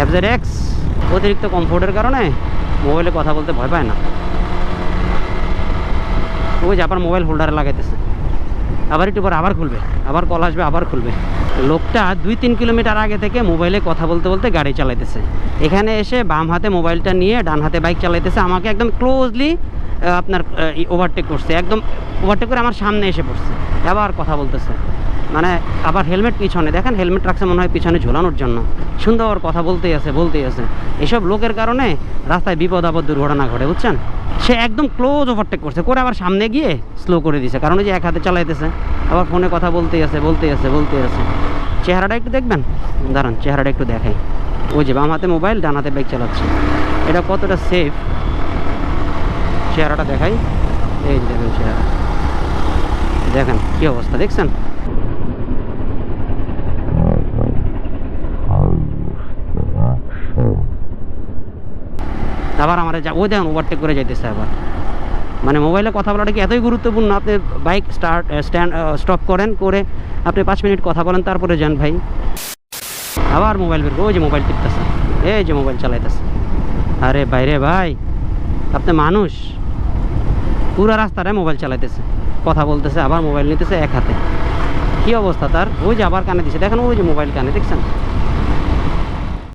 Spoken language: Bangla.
এফজেড এক্স অতিরিক্ত কমফোর্টের কারণে মোবাইলে কথা বলতে ভয় পায় না। ওই যে আবার মোবাইল হোল্ডারে লাগাইতেছে। আবার একটু পর আবার খুলবে, আবার কল আসবে, আবার খুলবে। লোকটা দুই তিন কিলোমিটার আগে থেকে মোবাইলে কথা বলতে বলতে গাড়ি চালাইতেছে। এখানে এসে বাম হাতে মোবাইলটা নিয়ে ডান হাতে বাইক চালাইতেছে। আমাকে একদম ক্লোজলি আপনার ওভারটেক করছে। একদম ওভারটেক করে আমার সামনে এসে পড়ছে। আবার কথা বলতেছে। মানে আবার হেলমেট পিছনে, দেখেন হেলমেট রাখছে মনে হয় পিছনে ঝোলানোর জন্য। সুন্দর কথা বলতেই আছে বলতেই আছে। এসব লোকের কারণে রাস্তায় বিপদ আপদ দুর্ঘটনা ঘটে, বুঝছেন? সে একদম ক্লোজ ওভারটেক করছে। করে আবার সামনে গিয়ে স্লো করে দিছে। কারণ ওই যে এক হাতে চালাইতেছে। আবার ফোনে কথা বলতেই আছে বলতেই আছে বলতেই আছে। চেহারাটা একটু দেখবেন? দাঁড়ান, চেহারাটা একটু দেখাই। ওই যে বাম হাতে মোবাইল ডান হাতে বাইক চালাচ্ছে। এটা কতটা সেফ চেহারাটা দেখাই। এই দেখেন চেহারা। দেখেন, কি অবস্থা দেখছেন? আবার আমার ওই দেখেন ওভারটেক করে যাইতেছে আবার। মানে মোবাইলে কথা বলাটা কি এতই গুরুত্বপূর্ণ? আপনি বাইক স্টার্ট স্ট্যান্ড স্টপ করেন, করে আপনি পাঁচ মিনিট কথা বলেন, তারপরে যান ভাই। আবার মোবাইল বের ওই যে মোবাইল টিপতেছে। এই যে মোবাইল চালাইতেছে। আরে বাইরে ভাই, আপনি মানুষ। পুরো রাস্তাটায় মোবাইল চালাইতেছে। কথা বলতেছে, আবার মোবাইল নিতেছে এক হাতে। কি অবস্থা তার? ওই যে আবার কানে দিছে। দেখেন ওই যে মোবাইল কানে, দেখছেন?